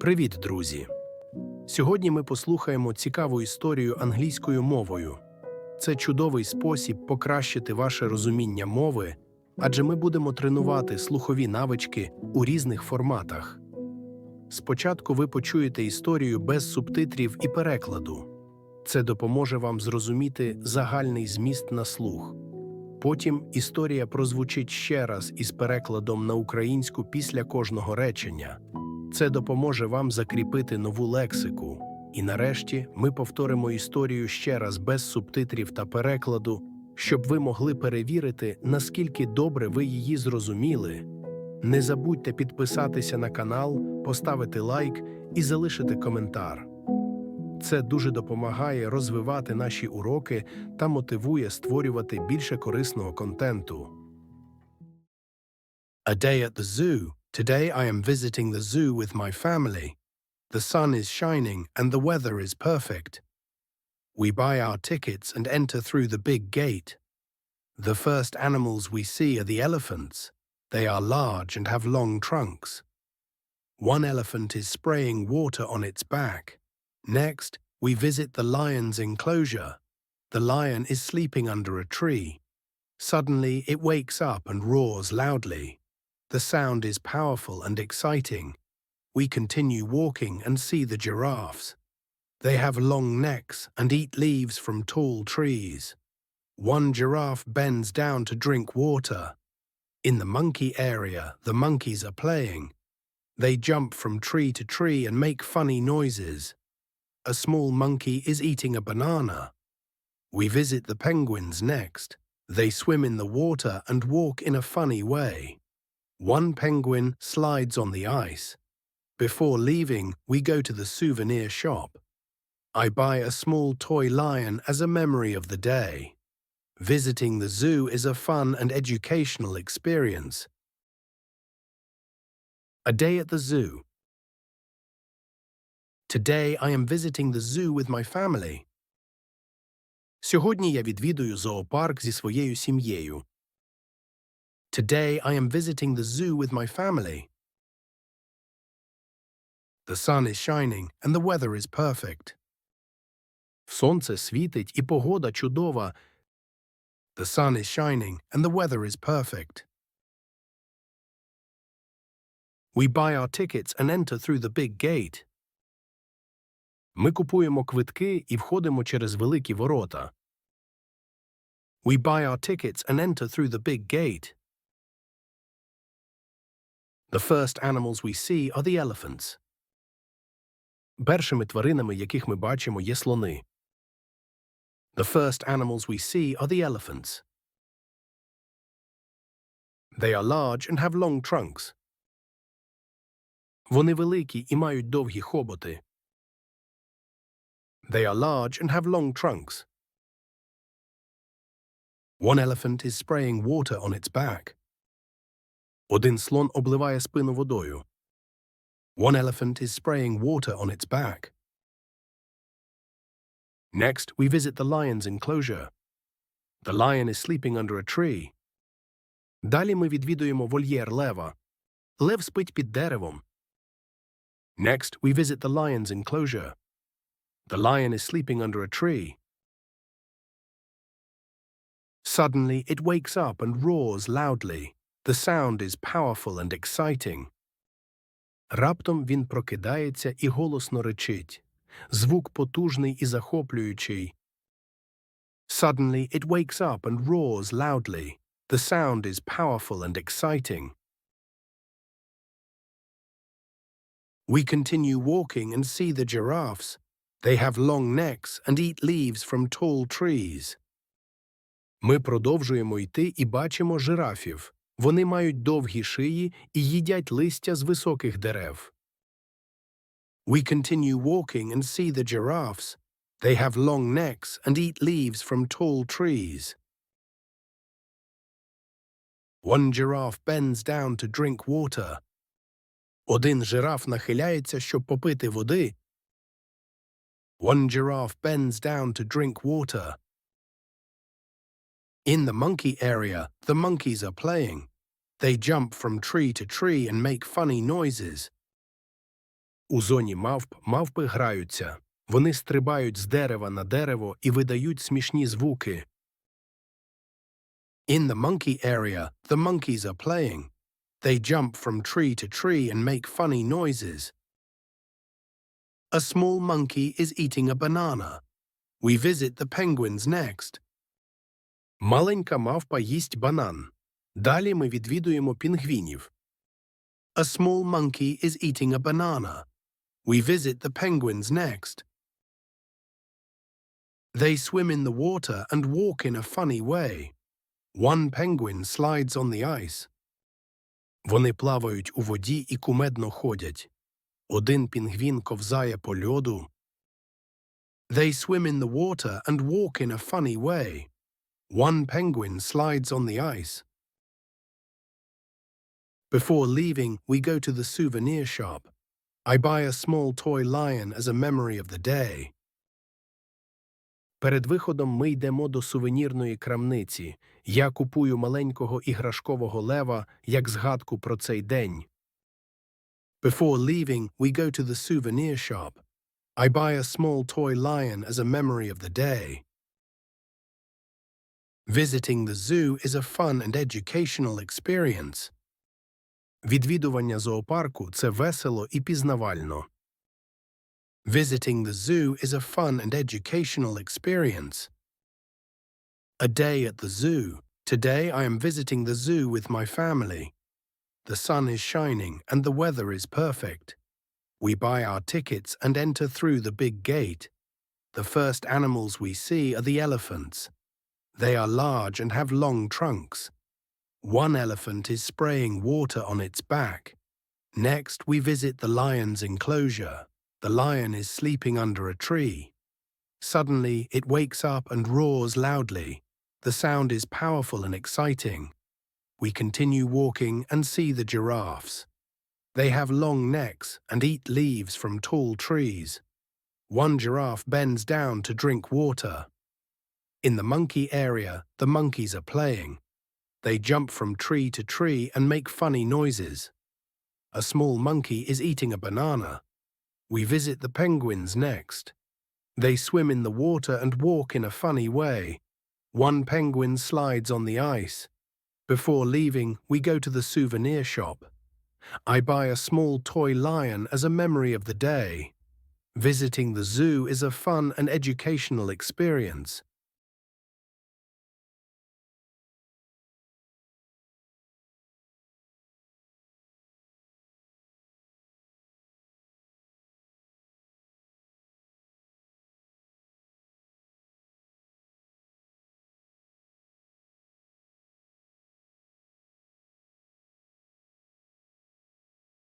Привіт, друзі! Сьогодні ми послухаємо цікаву історію англійською мовою. Це чудовий спосіб покращити ваше розуміння мови, адже ми будемо тренувати слухові навички у різних форматах. Спочатку ви почуєте історію без субтитрів і перекладу. Це допоможе вам зрозуміти загальний зміст на слух. Потім історія прозвучить ще раз із перекладом на українську після кожного речення. Це допоможе вам закріпити нову лексику. І нарешті ми повторимо історію ще раз без субтитрів та перекладу, щоб ви могли перевірити, наскільки добре ви її зрозуміли. Не забудьте підписатися на канал, поставити лайк і залишити коментар. Це дуже допомагає розвивати наші уроки та мотивує створювати більше корисного контенту. A day at the zoo. Today I am visiting the zoo with my family. The sun is shining and the weather is perfect. We buy our tickets and enter through the big gate. The first animals we see are the elephants. They are large and have long trunks. One elephant is spraying water on its back. Next, we visit the lion's enclosure. The lion is sleeping under a tree. Suddenly, it wakes up and roars loudly. The sound is powerful and exciting. We continue walking and see the giraffes. They have long necks and eat leaves from tall trees. One giraffe bends down to drink water. In the monkey area, the monkeys are playing. They jump from tree to tree and make funny noises. A small monkey is eating a banana. We visit the penguins next. They swim in the water and walk in a funny way. One penguin slides on the ice. Before leaving, we go to the souvenir shop. I buy a small toy lion as a memory of the day. Visiting the zoo is a fun and educational experience. A day at the zoo. Today I am visiting the zoo with my family. Сьогодні я відвідую зоопарк зі своєю сім'єю. Today I am visiting the zoo with my family. The sun is shining and the weather is perfect. Сонце світить і погода чудова. The sun is shining and the weather is perfect. We buy our tickets and enter through the big gate. Ми купуємо квитки і входимо через великі ворота. We buy our tickets and enter through the big gate. The first animals we see are the elephants. Першими тваринами, яких ми бачимо, є слони. The first animals we see are the elephants. They are large and have long trunks. Вони великі і мають довгі хоботи. They are large and have long trunks. One elephant is spraying water on its back. Один слон обливає спину водою. One elephant is spraying water on its back. Next, we visit the lion's enclosure. The lion is sleeping under a tree. Далі ми відвідуємо вольєр лева. Лев спить під деревом. Next, we visit the lion's enclosure. The lion is sleeping under a tree. Suddenly, it wakes up and roars loudly. The sound is powerful and exciting. Раптом він прокидається і голосно речить. Звук потужний і захоплюючий. Suddenly, it wakes up and roars loudly. The sound is powerful and exciting. We continue walking and see the giraffes. They have long necks and eat leaves from tall trees. Ми продовжуємо йти і бачимо жирафів. Вони мають довгі шиї і їдять листя з високих дерев. We continue walking and see the giraffes. They have long necks and eat leaves from tall trees. One giraffe bends down to drink water. Один жираф нахиляється, щоб попити води. One giraffe bends down to drink water. In the monkey area, the monkeys are playing. They jump from tree to tree and make funny noises. У зоні мавп мавпи граються. Вони стрибають з дерева на дерево і видають смішні звуки. In the monkey area, the monkeys are playing. They jump from tree to tree and make funny noises. A small monkey is eating a banana. We visit the penguins next. Маленька мавпа їсть банан. Далі ми відвідуємо пінгвінів. A small monkey is eating a banana. We visit the penguins next. They swim in the water and walk in a funny way. One penguin slides on the ice. Вони плавають у воді і кумедно ходять. Один пінгвін ковзає по льоду. They swim in the water and walk in a funny way. One penguin slides on the ice. Before leaving, we go to the souvenir shop. I buy a small toy lion as a memory of the day. Перед виходом ми йдемо до сувенірної крамниці. Я купую маленького іграшкового лева як згадку про цей день. Before leaving, we go to the souvenir shop. I buy a small toy lion as a memory of the day. Visiting the zoo is a fun and educational experience. Відвідування зоопарку – це весело і пізнавально. Visiting the zoo is a fun and educational experience. A day at the zoo. Today I am visiting the zoo with my family. The sun is shining and the weather is perfect. We buy our tickets and enter through the big gate. The first animals we see are the elephants. They are large and have long trunks. One elephant is spraying water on its back. Next, we visit the lion's enclosure. The lion is sleeping under a tree. Suddenly, it wakes up and roars loudly. The sound is powerful and exciting. We continue walking and see the giraffes. They have long necks and eat leaves from tall trees. One giraffe bends down to drink water. In the monkey area, the monkeys are playing. They jump from tree to tree and make funny noises. A small monkey is eating a banana. We visit the penguins next. They swim in the water and walk in a funny way. One penguin slides on the ice. Before leaving, we go to the souvenir shop. I buy a small toy lion as a memory of the day. Visiting the zoo is a fun and educational experience.